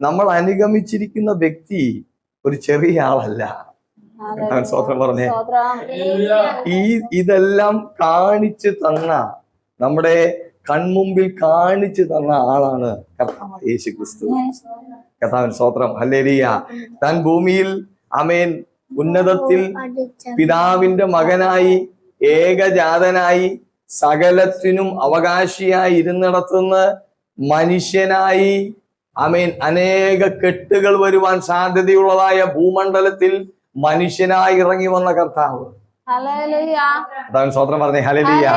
നമ്മൾ അനുഗമിച്ചിരിക്കുന്ന വ്യക്തി ഒരു ചെറിയ ആളല്ല. അവൻ സ്വോത്രം പറഞ്ഞേ. ഈ ഇതെല്ലാം കാണിച്ചു തന്ന നമ്മുടെ കൺമുമ്പിൽ കാണിച്ചു തന്ന ആളാണ് കർത്താവ് യേശു ക്രിസ്തു കർത്താവിൻ സ്വോത്രം ഹല്ലേലിയ. താൻ ഭൂമിയിൽ അമേൻ ഉന്നതത്തിൽ പിതാവിന്റെ മകനായി ഏകജാതനായി സകലത്തിനും അവകാശിയായി ഇരുന്നിടത്തുനിന്ന് മനുഷ്യനായി അമേൻ അനേക കെട്ടുകൾ വരുവാൻ സാധ്യതയുള്ളതായ ഭൂമണ്ഡലത്തിൽ മനുഷ്യനായി ഇറങ്ങി വന്ന കർത്താവ്. കർത്താവിൻ സ്വോത്രം പറഞ്ഞേ ഹലലിയ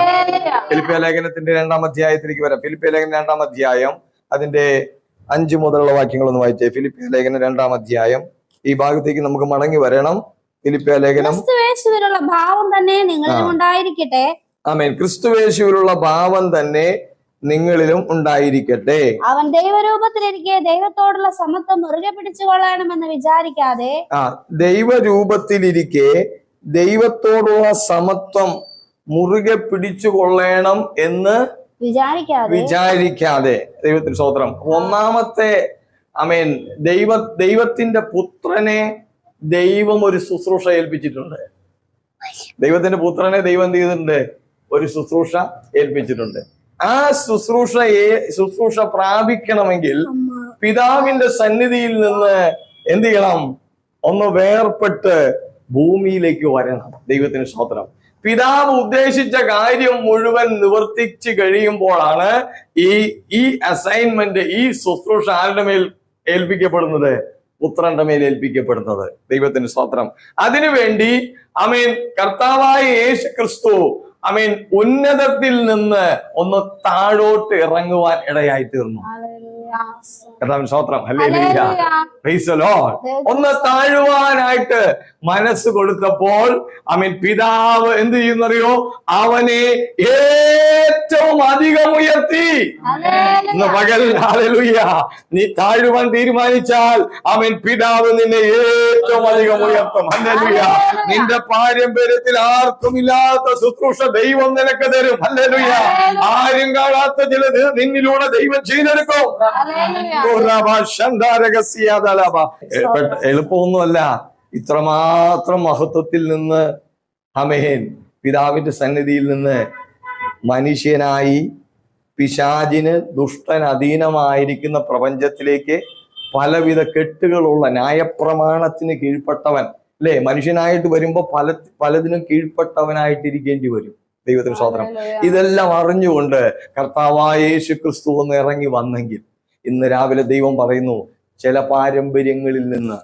ഫിലിപ്പിയ ലേഖനത്തിന്റെ രണ്ടാം അധ്യായത്തിലേക്ക് വരാം. ഫിലിപ്പിയ ലേഖനം രണ്ടാം അധ്യായം. അതിന്റെ അഞ്ചു മുതലുള്ള വാക്യങ്ങൾ ഒന്ന് വായിച്ചേ. ഫിലിപ്പിയ ലേഖനം രണ്ടാം അധ്യായം. ഈ ഭാഗത്തേക്ക് നമുക്ക് മടങ്ങി വരണം. ഫിലിപ്പിയ ലേഖനം. ക്രിസ്തുവേശുവിലുള്ള ഭാവം തന്നെ ഉണ്ടായിരിക്കട്ടെ. ആമേൻ. ക്രിസ്തുവേശുവിലുള്ള ഭാവം തന്നെ നിങ്ങളിലും ഉണ്ടായിരിക്കട്ടെ. അവൻ ദൈവരൂപത്തിൽ എനിക്ക് ദൈവത്തോടുള്ള സമത്വം മുറുകെ പിടിച്ചു കൊള്ളണമെന്ന് വിചാരിക്കാതെ ആ ദൈവരൂപത്തിലിരിക്കെ ദൈവത്തോടുള്ള സമത്വം മുറുകെ പിടിച്ചു കൊള്ളണം എന്ന് വിചാരിക്കാതെ വിചാരിക്കാതെ. ദൈവത്തിന് സ്വോത്രം ഒന്നാമത്തെ അമേൻ ദൈവ ദൈവത്തിന്റെ പുത്രനെ ദൈവം ഒരു ശുശ്രൂഷ ഏൽപ്പിച്ചിട്ടുണ്ട്. ദൈവത്തിന്റെ പുത്രനെ ദൈവം എന്ത് ചെയ്തിട്ടുണ്ട് ഒരു ശുശ്രൂഷ ഏൽപ്പിച്ചിട്ടുണ്ട്. ആ ശുശ്രൂഷ ശുശ്രൂഷ പ്രാപിക്കണമെങ്കിൽ പിതാവിന്റെ സന്നിധിയിൽ നിന്ന് എന്ത് ചെയ്യണം? ഒന്ന് വേർപെട്ട് ഭൂമിയിലേക്ക് വരണം. ദൈവത്തിന് സ്തോത്രം. പിതാവ് ഉദ്ദേശിച്ച കാര്യം മുഴുവൻ നിവർത്തിച്ച് കഴിയുമ്പോഴാണ് ഈ ഈ അസൈൻമെന്റ് ഈ ശുശ്രൂഷ ആരുടെ മേൽ ഏൽപ്പിക്കപ്പെടുന്നത്? പുത്രന്റെ മേൽ ഏൽപ്പിക്കപ്പെടുന്നത്. ദൈവത്തിന് സ്തോത്രം. അതിനുവേണ്ടി അമീൻ കർത്താവായ യേശു ക്രിസ്തു അമീൻ ഉന്നതത്തിൽ നിന്ന് ഒന്ന് താഴോട്ട് ഇറങ്ങുവാൻ ഇടയായി തീർന്നു. കർത്താവിന് സ്തോത്രം. ഒന്ന് താഴുവാനായിട്ട് മനസ്സ് കൊടുത്തപ്പോൾ അമീൻ പിതാവ് എന്ത് ചെയ്യുന്നറിയോ? അവനെ ഏറ്റവും അധികം ഉയർത്തി. പകൽ നീ താഴുവാൻ തീരുമാനിച്ചാൽ അവൻ പിതാവ് നിന്നെ ഏറ്റവും അധികം ഉയർത്തും. ഹല്ലേലൂയ. നിന്റെ പാരമ്പര്യത്തിൽ ആർക്കും ഇല്ലാത്ത ശുശ്രൂഷ ദൈവം നിനക്ക് തരും. ഹല്ലേലൂയ. ആരും കാണാത്ത ചിലത് നിന്നിലൂടെ ദൈവം ചെയ്തെടുക്കും. എളുപ്പമൊന്നുമല്ല. ഇത്രമാത്രം മഹത്വത്തിൽ നിന്ന് അമേൻ പിതാവിന്റെ സന്നിധിയിൽ നിന്ന് മനുഷ്യനായി പിശാചിന് ദുഷ്ടൻ അധീനമായിരിക്കുന്ന പ്രപഞ്ചത്തിലേക്ക് പലവിധ കെട്ടുകളുള്ള ന്യായപ്രമാണത്തിന് കീഴ്പ്പെട്ടവൻ. അല്ലേ? മനുഷ്യനായിട്ട് വരുമ്പോൾ പല പലതിനും കീഴ്പ്പെട്ടവനായിട്ടിരിക്കേണ്ടി വരും. ദൈവത്തിന് സ്വാതന്ത്ര്യം. ഇതെല്ലാം അറിഞ്ഞുകൊണ്ട് കർത്താവായ യേശു ക്രിസ്തു ഒന്ന് ഇറങ്ങി വന്നെങ്കിൽ ഇന്ന് രാവിലെ ദൈവം പറയുന്നു ചില പാരമ്പര്യങ്ങളിൽ നിന്ന്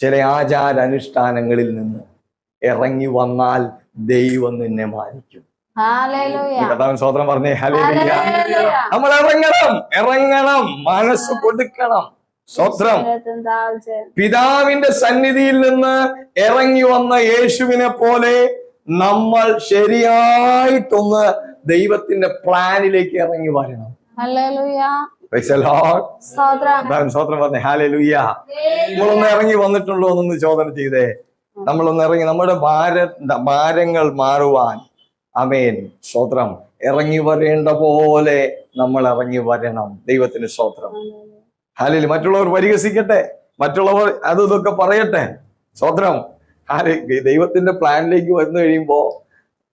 ചില ആചാര അനുഷ്ഠാനങ്ങളിൽ നിന്ന് ഇറങ്ങി വന്നാൽ ദൈവം നിന്നെ മാനിക്കും ഹല്ലേലൂയ. കർത്താവൻ സ്വതന്ത്രം പറഞ്ഞേ ഹലേ. നമ്മൾ ഇറങ്ങണം ഇറങ്ങണം മനസ്സ് കൊടുക്കണം സ്വത്രം പിതാവിന്റെ സന്നിധിയിൽ നിന്ന് ഇറങ്ങി വന്ന യേശുവിനെ പോലെ നമ്മൾ ശരിയായിട്ടൊന്ന് ദൈവത്തിന്റെ പ്ലാനിലേക്ക് ഇറങ്ങി വരണം. സ്തോത്രം. പറഞ്ഞേ ഹാലലുയ്യ നമ്മളൊന്ന് ഇറങ്ങി വന്നിട്ടുള്ളൂ എന്നൊന്ന് ചോദന ചെയ്തേ. നമ്മളൊന്ന് ഇറങ്ങി നമ്മുടെ ഭാര ഭാരങ്ങൾ മാറുവാൻ. അമേൻ സ്തോത്രം. ഇറങ്ങി വരേണ്ട പോലെ നമ്മൾ ഇറങ്ങി വരണം. ദൈവത്തിന് സ്തോത്രം. ഹാലിൽ മറ്റുള്ളവർ പരിഹസിക്കട്ടെ. മറ്റുള്ളവർ അത് ഇതൊക്കെ പറയട്ടെ. സ്വത്രം ഹാലി ദൈവത്തിന്റെ പ്ലാനിലേക്ക് വന്നു കഴിയുമ്പോ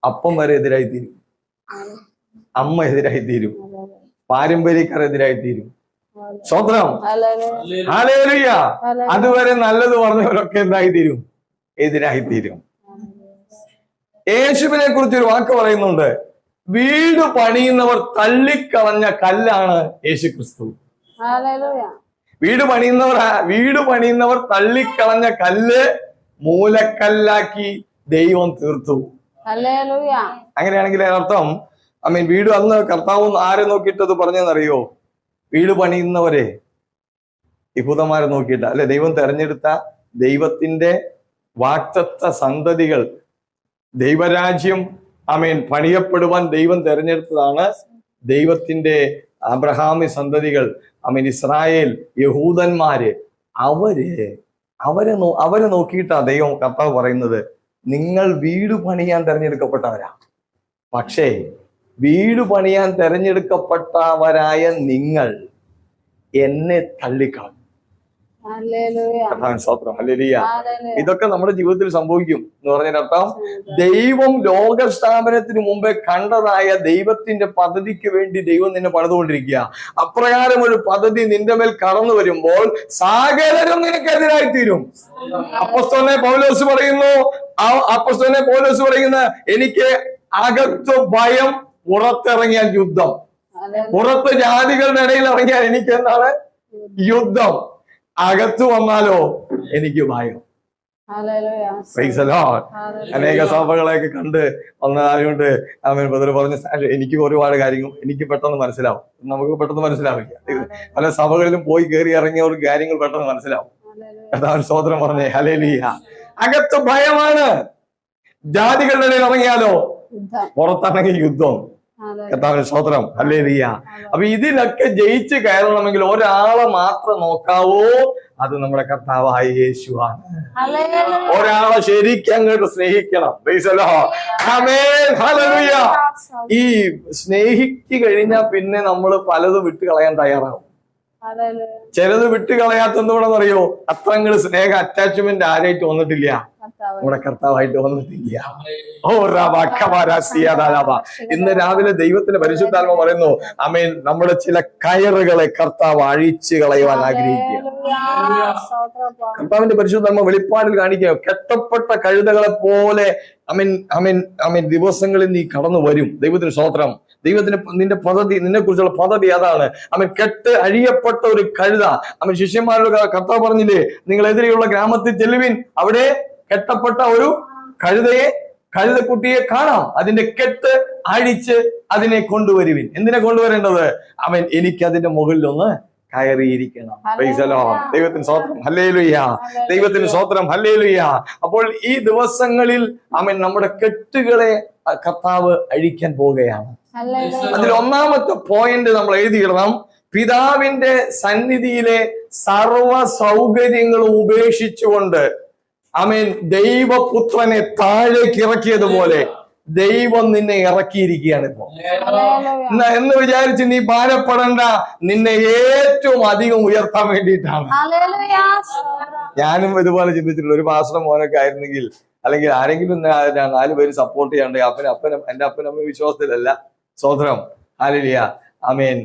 അപ്പം വരെ എതിരായി തീരും അമ്മ എതിരായി തീരും പാരമ്പര്യക്കാർ എതിരായി തീരും ഹല്ലേലൂയ. ഹാലേലുയ്യ. അതുവരെ നല്ലത് പറഞ്ഞവരൊക്കെ എന്തായി തീരും എതിരായി തീരും യേശുവിനെ കുറിച്ച് ഒരു വാക്ക് പറയുന്നുണ്ട്. വീട് പണിയുന്നവർ തള്ളിക്കളഞ്ഞ കല്ലാണ് യേശു ക്രിസ്തു. വീട് പണിയുന്നവർ വീട് പണിയുന്നവർ തള്ളിക്കളഞ്ഞ കല്ല് മൂലക്കല്ലാക്കി ദൈവം തീർത്തു. അങ്ങനെയാണെങ്കിൽ അർത്ഥം ഐ മീൻ വീട് അന്ന് കർത്താവ് ആരെ നോക്കിയിട്ടത് പറഞ്ഞെന്നറിയോ? വീട് പണിയുന്നവരെ. യഹൂദന്മാരെ നോക്കിയിട്ട അല്ലെ? ദൈവം തെരഞ്ഞെടുത്ത ദൈവത്തിന്റെ വാക്തത്വ സന്തതികൾ. ദൈവരാജ്യം ഐ മീൻ പണിയപ്പെടുവാൻ ദൈവം തെരഞ്ഞെടുത്തതാണ് ദൈവത്തിന്റെ അബ്രഹാമി സന്തതികൾ. ഐ മീൻ ഇസ്രായേൽ യഹൂദന്മാര് അവർ അവരെ നോ അവരെ നോക്കിയിട്ടാ ദൈവം കർത്താവ് പറയുന്നത് നിങ്ങൾ വീട് പണിയാൻ തെരഞ്ഞെടുക്കപ്പെട്ടവരാ. പക്ഷേ വീട് പണിയാൻ തെരഞ്ഞെടുക്കപ്പെട്ടവരായ നിങ്ങൾ എന്നെ തള്ളിക്കളഞ്ഞു ഹല്ലേലൂയ കർത്താവിന് സ്തോത്രം ഹല്ലേലൂയ ഹല്ലേലൂയ ഇതൊക്കെ നമ്മുടെ ജീവിതത്തിൽ സംഭവിക്കും എന്ന് പറഞ്ഞതിനർത്ഥം ദൈവം ലോക സ്ഥാപനത്തിന് മുമ്പേ കണ്ടതായ ദൈവത്തിന്റെ പദ്ധതിക്ക് വേണ്ടി ദൈവം നിന്നെ പണിതുകൊണ്ടിരിക്കുക. അപ്രകാരം ഒരു പദ്ധതി നിന്റെ മേൽ കടന്നു വരുമ്പോൾ സാഗരരും നിനക്കെതിരായി തീരും. അപ്പസ്തോനെ പൗലോസ് പറയുന്നു ആ അപ്പസ്തോനെ പൗലോസ് പറയുന്ന എനിക്ക് അകത്ത് ഭയം പുറത്തിറങ്ങിയാൽ യുദ്ധം. പുറത്ത് ജാതികളുടെ ഇടയിൽ ഇറങ്ങിയാൽ എനിക്ക് എന്താണ്? യുദ്ധം. അകത്ത് വന്നാലോ എനിക്ക് ഭയം. അനേക സഭകളെയൊക്കെ കണ്ട് വന്നതായതുകൊണ്ട് അവൻ ബദർ പറഞ്ഞ എനിക്ക് ഒരുപാട് കാര്യങ്ങൾ എനിക്ക് പെട്ടെന്ന് മനസ്സിലാവും. നമുക്ക് പെട്ടെന്ന് മനസ്സിലാവില്ല. പല സഭകളിലും പോയി കയറി ഇറങ്ങിയവർക്ക് കാര്യങ്ങൾ പെട്ടെന്ന് മനസ്സിലാവും. കർത്താവിൻ സ്തോത്രം പറഞ്ഞേ. ഹലേലിയ അകത്ത് ഭയമാണ്. ജാതികളുടെ ഇടയിൽ ഇറങ്ങിയാലോ? പുറത്തിറങ്ങി യുദ്ധം. ഹല്ലേലൂയ കർത്താവിന് സ്തോത്രം. ഹല്ലേലിയ അപ്പൊ ഇതിലൊക്കെ ജയിച്ച് കയറണമെങ്കിൽ ഒരാളെ മാത്രം നോക്കാവോ. അത് നമ്മുടെ കർത്താവായ യേശുവാണ്. ഒരാളെ ശരിക്കും അങ്ങോട്ട് സ്നേഹിക്കണം. ഈ സ്നേഹിച്ചു കഴിഞ്ഞാൽ പിന്നെ നമ്മൾ പലതും വിട്ട് കളയാൻ തയ്യാറാവും. ചിലത് വിട്ട് കളയാത്തെന്തുകൊണ്ടെന്നറിയോ അത്രങ്ങൾ സ്നേഹ അറ്റാച്ച്മെന്റ് ആരായിട്ട് വന്നിട്ടില്ല. നമ്മുടെ കർത്താവായിട്ട് വന്നിട്ടില്ല. ഓ റബ ഇന്ന് രാവിലെ ദൈവത്തിന്റെ പരിശുദ്ധാത്മ പറയുന്നു അമേൻ നമ്മുടെ ചില കയറുകളെ കർത്താവ് അഴിച്ചു കളയുവാൻ ആഗ്രഹിക്കുക. ഹല്ലേലൂയ. സ്തോത്രം. കർത്താവിന്റെ പരിശുദ്ധാത്മ വെളിപ്പാടിൽ കാണിക്കുക കെട്ടപ്പെട്ട കഴുതകളെ പോലെ. അമീൻ അമീൻ അമീൻ ദിവസങ്ങളിൽ നീ കടന്നു വരും. ദൈവത്തിന് സ്തോത്രം. ദൈവത്തിന് നിന്റെ പദ്ധതി നിന്നെ കുറിച്ചുള്ള പദ്ധതി അതാണ്. അവൻ കെട്ട് അഴിയപ്പെട്ട ഒരു കഴുത. അവൻ ശിഷ്യന്മാരുടെ കർത്താവ് പറഞ്ഞില്ലേ നിങ്ങൾ എതിരെയുള്ള ഗ്രാമത്തിൽ ചെല്ലുവിൻ. അവിടെ കെട്ടപ്പെട്ട ഒരു കഴുതയെ കഴുതക്കുട്ടിയെ കാണാം. അതിന്റെ കെട്ട് അഴിച്ച് അതിനെ കൊണ്ടുവരുവിൻ. എന്തിനെ കൊണ്ടുവരേണ്ടത്? അവൻ എനിക്ക് അതിന്റെ മുകളിൽ ഒന്ന് കയറിയിരിക്കണം. ദൈവത്തിന് സ്വത്രം ഹല്ലേലുയ്യ ദൈവത്തിന് സ്വത്രം ഹല്ലേലുയ്യ അപ്പോൾ ഈ ദിവസങ്ങളിൽ അവൻ നമ്മുടെ കെട്ടുകളെ കർത്താവ് അഴിക്കാൻ പോവുകയാണ്. അതിൽ ഒന്നാമത്തെ പോയിന്റ് നമ്മൾ എഴുതിയിടണം. പിതാവിന്റെ സന്നിധിയിലെ സർവ സൗകര്യങ്ങളും ഉപേക്ഷിച്ചുകൊണ്ട് അമേൻ ദൈവപുത്രനെ താഴേക്ക് ഇറക്കിയതുപോലെ ദൈവം നിന്നെ ഇറക്കിയിരിക്കുകയാണ് ഇപ്പോ. എന്ന് വിചാരിച്ച് നീ ഭാരപ്പെടണ്ട. നിന്നെ ഏറ്റവും അധികം ഉയർത്താൻ വേണ്ടിയിട്ടാണ്. ഞാനും ഇതുപോലെ ചിന്തിച്ചിട്ടുണ്ട്. ഒരു മാസം മോനൊക്കെ ആയിരുന്നെങ്കിൽ അല്ലെങ്കിൽ ആരെങ്കിലും നാല് പേര് സപ്പോർട്ട് ചെയ്യാണ്ട് അപ്പനും അപ്പനും എന്റെ അപ്പനും അമ്മ വിശ്വാസത്തിലല്ല. സ്വോത്രം ആലിയ അമീൻ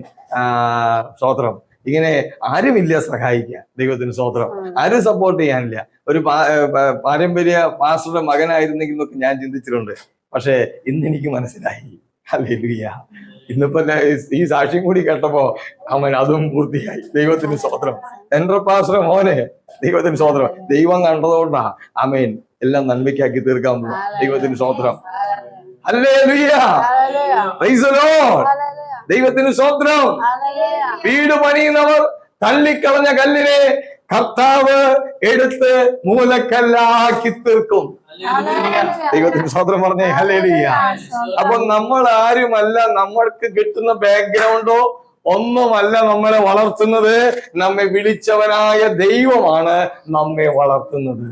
സ്വോത്രം ഇങ്ങനെ ആരുമില്ല സഹായിക്കാൻ. ദൈവത്തിന് സ്വോത്രം ആരും സപ്പോർട്ട് ചെയ്യാനില്ല. ഒരു പാരമ്പര്യ പാസ്റ്ററുടെ മകനായിരുന്നെങ്കിൽ എന്നൊക്കെ ഞാൻ ചിന്തിച്ചിട്ടുണ്ട്. പക്ഷേ ഇന്ന് എനിക്ക് മനസ്സിലായി. അല്ലേലുയ്യ ഇന്നിപ്പോ ഈ- സാക്ഷ്യം കൂടി കേട്ടപ്പോ അവൻ അതും പൂർത്തിയായി. ദൈവത്തിന് സ്വോത്രം എന്റെ പാസ്റ്റർ മോനെ ദൈവത്തിന് സ്വോത്രം ദൈവം കണ്ടതുകൊണ്ടാ. അമേൻ എല്ലാം നന്മയ്ക്കാക്കി തീർക്കാൻ പോകും ദൈവത്തിന് സ്വോത്രം അല്ലേ ഹല്ലേലൂയ. ദൈവത്തിന് സ്വോത്രം. വീട് പണിയുന്നവർ തള്ളിക്കളഞ്ഞ കല്ലിനെ കർത്താവ് എടുത്ത് മൂലക്കല്ലാക്കി തീർക്കും. ദൈവത്തിന് സ്വതന്ത്രം പറഞ്ഞേ. ഹലേലിയ അപ്പൊ നമ്മൾ ആരുമല്ല നമ്മൾക്ക് കിട്ടുന്ന ബാക്ക്ഗ്രൗണ്ടോ ഒന്നുമല്ല നമ്മളെ വളർത്തുന്നത്. നമ്മെ വിളിച്ചവനായ ദൈവമാണ് നമ്മെ വളർത്തുന്നത്.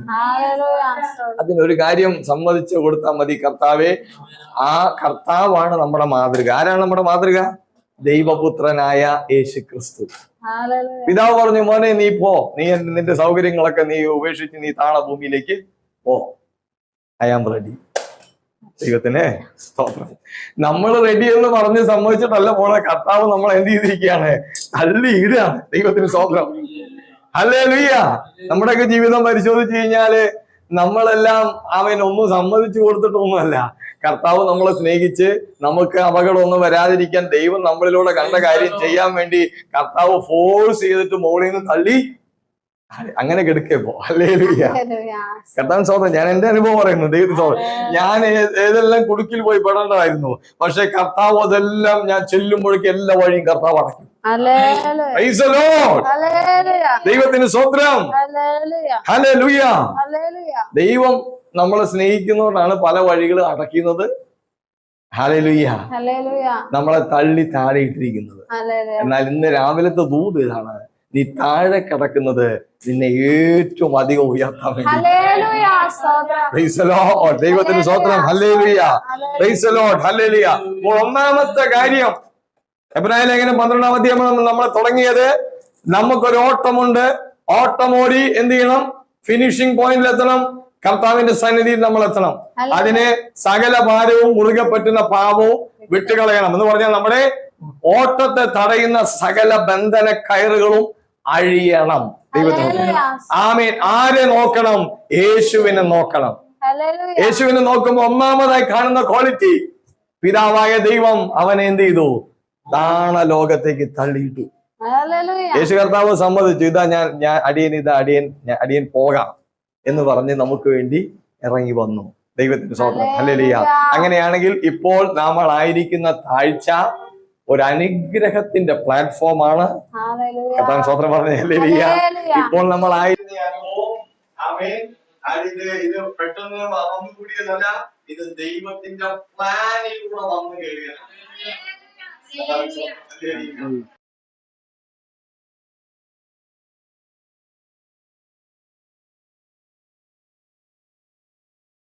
അതിനൊരു കാര്യം സമ്മതിച്ചു കൊടുത്താൽ മതി കർത്താവെ. ആ കർത്താവാണ് നമ്മുടെ മാതൃക. ആരാണ് നമ്മുടെ മാതൃക? ദൈവപുത്രനായ യേശു ക്രിസ്തു പിതാവ് പറഞ്ഞു മോനെ നീ പോ. നീ നിന്റെ സൗകര്യങ്ങളൊക്കെ നീ ഉപേക്ഷിച്ച് നീ താണ ഭൂമിയിലേക്ക് പോ. ഐ ആം റെഡി ദൈവത്തിന് സ്തോത്രം. നമ്മൾ റെഡി എന്ന് പറഞ്ഞ് സമ്മതിച്ചിട്ടല്ല പോണെ. കർത്താവ് നമ്മൾ എന്ത് ചെയ്തിരിക്കുകയാണ്? തള്ളി ഇടുകയാണ്. ദൈവത്തിന് സ്തോത്രം. അല്ലേ ലുയ്യ നമ്മുടെയൊക്കെ ജീവിതം പരിശോധിച്ചു കഴിഞ്ഞാൽ നമ്മളെല്ലാം അവൻ ഒന്നും സമ്മതിച്ചു കൊടുത്തിട്ടൊന്നുമല്ല. കർത്താവ് നമ്മളെ സ്നേഹിച്ച് നമുക്ക് അപകടമൊന്നും വരാതിരിക്കാൻ ദൈവം നമ്മളിലൂടെ കണ്ട കാര്യം ചെയ്യാൻ വേണ്ടി കർത്താവ് ഫോഴ്സ് ചെയ്തിട്ട് മുകളിൽ നിന്ന് തള്ളി. അങ്ങനെ കെടുക്കപ്പോ അല്ലേ കർത്താൻ സ്വന്തം ഞാൻ എന്റെ അനുഭവം പറയുന്നു. ദൈവത്തിന് സ്വന്തം ഞാൻ ഏതെല്ലാം കുടുക്കിൽ പോയി പെടേണ്ടതായിരുന്നു. പക്ഷെ കർത്താവ് അതെല്ലാം ഞാൻ ചെല്ലുമ്പോഴേക്ക് എല്ലാ വഴിയും കർത്താവ് അടയ്ക്കും. ദൈവത്തിന് സ്വന്തം ദൈവം നമ്മളെ സ്നേഹിക്കുന്നതുകൊണ്ടാണ് പല വഴികളും അടയ്ക്കുന്നത്. ഹലേ ലുയ്യ ഹല്ലേലൂയ നമ്മളെ തള്ളി താഴെ ഇട്ടിരിക്കുന്നത്. എന്നാൽ ഇന്ന് രാവിലത്തെ ദൂത് ഇതാണ്. നീ താഴെ കിടക്കുന്നത് നിന്നെ ഏറ്റവും അധികം ഉയർത്താൻ ദൈവത്തിന് സ്വത്രം ഒന്നാമത്തെ കാര്യം എബ്രാഹിം ലേഖനം പന്ത്രണ്ടാം അധ്യായം നമ്മൾ നമ്മൾ തുടങ്ങിയത്? നമുക്കൊരു ഓട്ടമുണ്ട്. ഓട്ടമോടി എന്ത് ചെയ്യണം? ഫിനിഷിംഗ് പോയിന്റിൽ എത്തണം. കർത്താവിന്റെ സന്നിധിയിൽ നമ്മൾ എത്തണം. അതിന് സകല ഭാരവും മുറുകെ പറ്റുന്ന പാപവും വിട്ടുകളയണം. എന്ന് പറഞ്ഞാൽ നമ്മുടെ ഓട്ടത്തെ തടയുന്ന സകല ബന്ധന കയറുകളും അഴിയണം. ദൈവത്തിന്. ആമേൻ. ആരെ നോക്കണം? യേശുവിനെ നോക്കണം. യേശുവിനെ നോക്കുമ്പോൾ ഒന്നാമതായി കാണുന്ന ക്വാളിറ്റി പിതാവായ ദൈവം അവനെ എന്ത് ചെയ്തു? താണ ലോകത്തേക്ക് തള്ളിയിട്ടു. യേശു കർത്താവ് സമ്മതിച്ചു ഇതാ ഞാൻ ഞാൻ അടിയൻ ഇതാ അടിയൻ അടിയൻ പോകാം എന്ന് പറഞ്ഞ് നമുക്ക് വേണ്ടി ഇറങ്ങി വന്നു. ദൈവത്തിന്റെ സ്വന്തം ഹല്ലേലൂയ അങ്ങനെയാണെങ്കിൽ ഇപ്പോൾ നമ്മൾ ആയിരിക്കുന്ന താഴ്ച ഒരു അനുഗ്രഹത്തിന്റെ പ്ലാറ്റ്ഫോമാണ്. കർത്താൻ സ്വത്രം പറഞ്ഞ. ഇപ്പോൾ നമ്മൾ ആയിരുന്നു ഇത് ഇത് പെട്ടെന്ന് വന്നു കൂടിയതല്ല ഇത് ദൈവത്തിന്റെ പ്ലാനിലൂടെ വന്നു കയറിയതാണ്